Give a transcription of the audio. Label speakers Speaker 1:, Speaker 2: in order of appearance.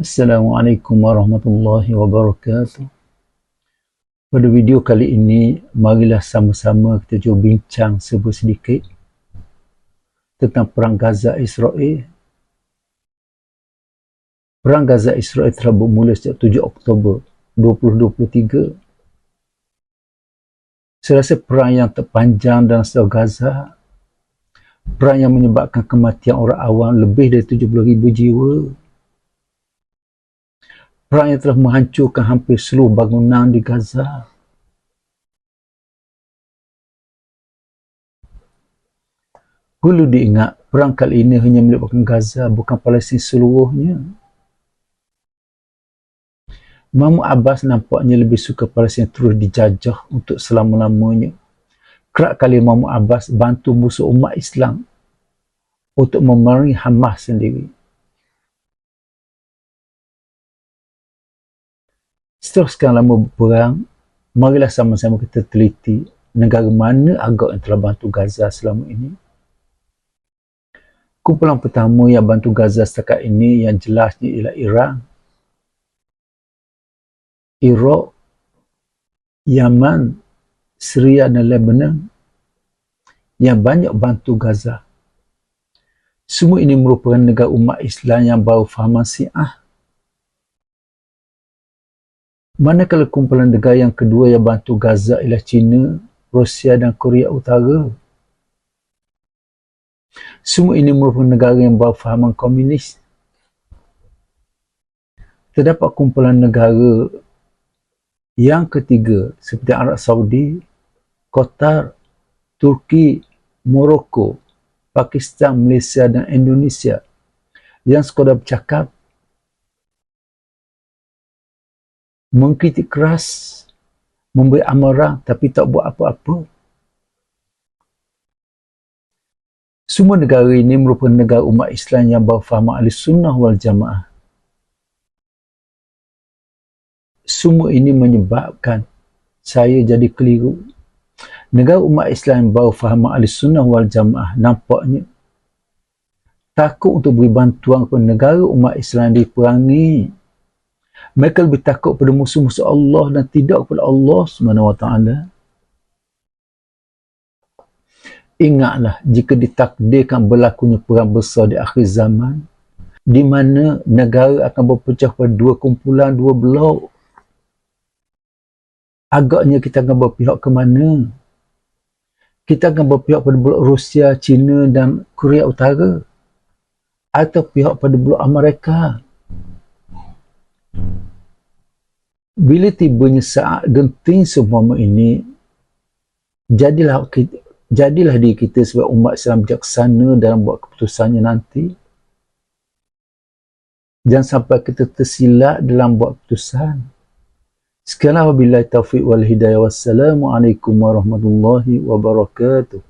Speaker 1: Assalamualaikum warahmatullahi wabarakatuh. Pada video kali ini, marilah sama-sama kita cuba bincang sebuah sedikit tentang Perang Gaza Israel. Perang Gaza Israel telah bermula sejak 7 Oktober 2023. Saya rasa perang yang terpanjang dalam seluruh Gaza, perang yang menyebabkan kematian orang awam lebih dari 70,000 jiwa, perang yang telah menghancurkan hampir seluruh bangunan di Gaza. Perlu diingat, perang kali ini hanya melibatkan Gaza, bukan Palestin seluruhnya. Mahmud Abbas nampaknya lebih suka Palestin terus dijajah untuk selama-lamanya. Kerap kali Mahmud Abbas bantu musuh umat Islam untuk memerangi Hamas sendiri. Setelah sekian lama berperang, marilah sama-sama kita teliti negara mana agak yang telah bantu Gaza selama ini. Kumpulan pertama yang bantu Gaza setakat ini yang jelasnya ialah Iran, Iraq, Yaman, Syria dan Lebanon yang banyak bantu Gaza. Semua ini merupakan negara umat Islam yang baru fahaman si'ah Manakala kumpulan negara yang kedua yang bantu Gaza ialah China, Rusia dan Korea Utara. Semua ini merupakan negara yang berfahaman komunis. Terdapat kumpulan negara yang ketiga seperti Arab Saudi, Qatar, Turki, Morocco, Pakistan, Malaysia dan Indonesia yang sekadar bercakap mengkritik keras, memberi amarah tapi tak buat apa-apa. Semua negara ini merupakan negara umat Islam yang berfaham ahli sunnah wal jamaah. Semua ini menyebabkan saya jadi keliru. Negara umat Islam yang berfaham ahli sunnah wal jamaah nampaknya takut untuk beri bantuan kepada negara umat Islam diperangi mereka lebih takut pada musuh-musuh Allah dan tidak kepada Allah SWT. Ingatlah jika ditakdirkan berlakunya perang besar di akhir zaman, di mana negara akan berpecah pada dua kumpulan, dua blok. Agaknya kita akan berpihak ke mana? Kita akan berpihak pada blok Rusia, China dan Korea Utara? Atau pihak pada blok Amerika? Bila tibanya saat genting semua ini jadilah kita, jadilah diri kita sebagai umat Islam bijaksana dalam buat keputusannya nanti. Jangan sampai kita tersilap dalam buat keputusan. Sekianlah wabillahi taufiq wal hidayah. Wassalamualaikum warahmatullahi wabarakatuh